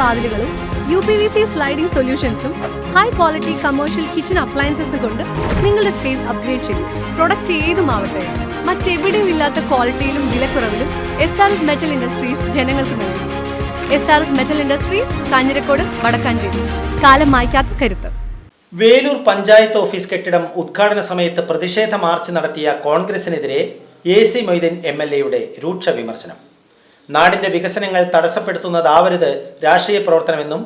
വാതിലുകളും U P V C sliding സൊല്യൂഷൻസും high quality commercial kitchen അപ്ലയൻസസും കൊണ്ട് നിങ്ങളുടെ സ്പേസ് അപ്ഗ്രേഡ് ചെയ്യും പ്രൊഡക്റ്റ് ഏതുമാവട്ടെ മറ്റെവിടെയും ഇല്ലാത്ത ക്വാളിറ്റിയിലും വിലക്കുറവിലും S R S metal industries ജനങ്ങൾക്ക് നൽകും. S R S metal industries Kanjirakode Vadakkanchery. കാലം മായ്ക്കാത്ത കരുത്ത്. വേലൂർ പഞ്ചായത്ത് ഓഫീസ് കെട്ടിടം ഉദ്ഘാടന സമയത്ത് പ്രതിഷേധ മാർച്ച് നടത്തിയ കോൺഗ്രസിനെതിരെ A C Moideen M L എയുടെ രൂക്ഷ വിമർശനം. നാടിന്റെ വികസനങ്ങൾ തടസ്സപ്പെടുത്തുന്നതാവരുത് രാഷ്ട്രീയ പ്രവർത്തനമെന്നും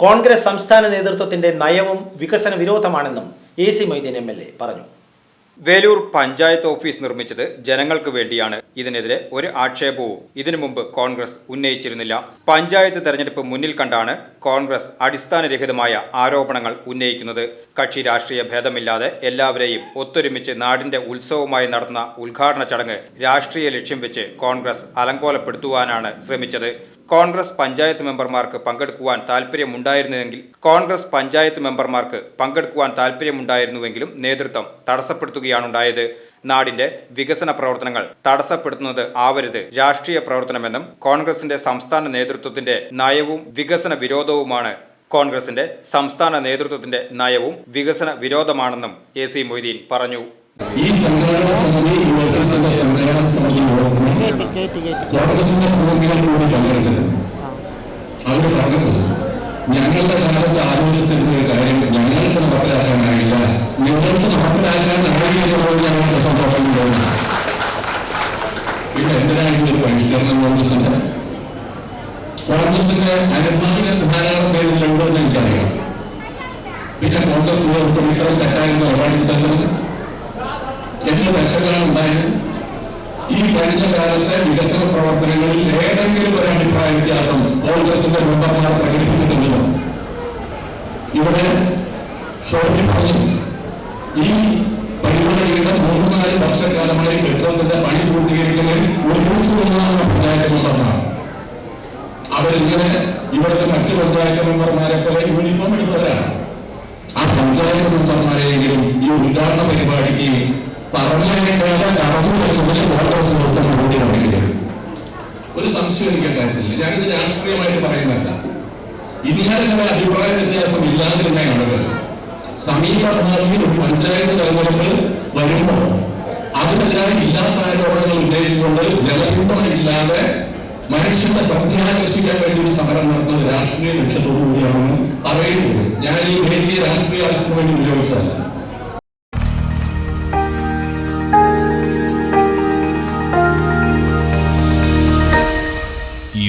കോൺഗ്രസ് സംസ്ഥാന നേതൃത്വത്തിന്റെ നയവും വികസന വിരോധമാണെന്നും A C Moideen M L A പറഞ്ഞു വേലൂർ പഞ്ചായത്ത് ഓഫീസ് നിർമ്മിച്ചത് ജനങ്ങൾക്ക് വേണ്ടിയാണ്. ഇതിനെതിരെ ഒരു ആക്ഷേപവും ഇതിനു മുമ്പ് കോൺഗ്രസ് ഉന്നയിച്ചിരുന്നില്ല. പഞ്ചായത്ത് തെരഞ്ഞെടുപ്പ് മുന്നിൽ കണ്ടാണ് കോൺഗ്രസ് അടിസ്ഥാനരഹിതമായ ആരോപണങ്ങൾ ഉന്നയിക്കുന്നത്. കക്ഷി രാഷ്ട്രീയ ഭേദമില്ലാതെ എല്ലാവരെയും ഒത്തൊരുമിച്ച് നാടിന്റെ ഉത്സവമായി നടന്ന ഉദ്ഘാടന ചടങ്ങ് രാഷ്ട്രീയ ലക്ഷ്യം വെച്ച് കോൺഗ്രസ് അലങ്കോലപ്പെടുത്തുവാനാണ് ശ്രമിച്ചത്. കോൺഗ്രസ് പഞ്ചായത്ത് മെമ്പർമാർക്ക് പങ്കെടുക്കുവാൻ താൽപ്പര്യമുണ്ടായിരുന്നുവെങ്കിൽ കോൺഗ്രസ് പഞ്ചായത്ത് മെമ്പർമാർക്ക് പങ്കെടുക്കുവാൻ താല്പര്യമുണ്ടായിരുന്നുവെങ്കിലും നേതൃത്വം തടസ്സപ്പെടുത്തുകയാണുണ്ടായത്. നാടിന്റെ വികസന പ്രവർത്തനങ്ങൾ തടസ്സപ്പെടുത്തുന്നത് ആവരുത്. രാഷ്ട്രീയ പ്രവർത്തനമെന്നും കോൺഗ്രസിന്റെ സംസ്ഥാന നേതൃത്വത്തിന്റെ നയവും വികസന വിരോധവുമാണ് കോൺഗ്രസിന്റെ സംസ്ഥാന നേതൃത്വത്തിന്റെ നയവും വികസന വിരോധമാണെന്നും എ സി മൊയ്തീൻ പറഞ്ഞു. ഈ സംഘടനാ സമിതി യുവജനസംഘ സംഘടനാ സമിതിയോടൊപ്പം കോൺഗ്രസിന്റെ പ്രതിനിധികൾ കൂടി പങ്കെടുക്കുന്നത് അവർ പറഞ്ഞത് ഞങ്ങളുടെ കാലത്ത് ആലോചിച്ചിരുന്ന ഒരു കാര്യം ഞങ്ങൾക്ക് നടപ്പിലാക്കാനായില്ല. നിങ്ങൾക്ക് നടപ്പിലാക്കാനായില്ല എന്നുള്ളത് ഞങ്ങൾക്ക് സന്തോഷം തോന്നുന്നു ഇവിടെ എന്തിനായിരുന്നു ഒരു പരിഷ്കരണം കോൺഗ്രസിന്റെ കോൺഗ്രസിന്റെ അനുഭാവികൾ ധാരാളം പേരിലുണ്ടെന്ന് എനിക്കറിയാം. പിന്നെ കോൺഗ്രസ് നേതൃത്വം തെറ്റായിരുന്ന തെറ്റായിരുന്നു തന്നെ എന്ത് വശങ്ങളാണ് ഉണ്ടായത്? ഈ കഴിഞ്ഞ കാലത്തെ വികസന പ്രവർത്തനങ്ങളിൽ ഏതെങ്കിലും ഒരു അഭിപ്രായ വ്യത്യാസം കോൺഗ്രസിന്റെ മെമ്പർമാർ പ്രകടിപ്പിച്ചിട്ടുണ്ടല്ലോ ഇവിടെ ഈ പരിപാടിയുടെ മൂന്ന് നാല് വർഷക്കാലമായി കെട്ടിടത്തിന്റെ പണി പൂർത്തീകരിക്കുന്നതിൽ ഒരുമിച്ച് നിന്നാണ് പഞ്ചായത്ത് മെമ്പർമാർ. അവരിങ്ങനെ ഇവിടുത്തെ മറ്റ് പഞ്ചായത്ത് മെമ്പർമാരെ പോലെ യൂണിഫോം എടുത്തവരാണ്. ആ പഞ്ചായത്ത് മെമ്പർമാരെയെങ്കിലും ഈ ഉദ്ഘാടന പരിപാടിക്ക് പറഞ്ഞതിനേക്കാളെ കടന്നു വെച്ചതിന് നേതൃത്വം മറുപടി പറയുകയാണ് ഒരു സംശയം എനിക്ക് കാര്യത്തില്ല ഞാനിത് രാഷ്ട്രീയമായിട്ട് പറയുന്നല്ല ഇന്നലെ തന്നെ അഭിപ്രായ വ്യത്യാസം ഇല്ലാതിരുന്ന ആളുകൾ സമീപഭാവിയിൽ ഒരു പഞ്ചായത്ത് തെരഞ്ഞെടുപ്പ് വരുമ്പോൾ അതിനെതിരായി ഇല്ലാത്ത ആരോപണങ്ങൾ ഉന്നയിച്ചുകൊണ്ട് ജനപിന്തുണ ഇല്ലാതെ മനുഷ്യന്റെ ശ്രദ്ധയാകർഷിക്കാൻ വേണ്ടി ഒരു സമരം നടത്തുന്നത് രാഷ്ട്രീയ ലക്ഷ്യത്തോടു കൂടിയാണെന്ന് പറയുന്നത്. ഞാൻ ഈ വേദിയെ രാഷ്ട്രീയ ആവശ്യത്തിന് വേണ്ടി ഉപയോഗിച്ചതല്ല.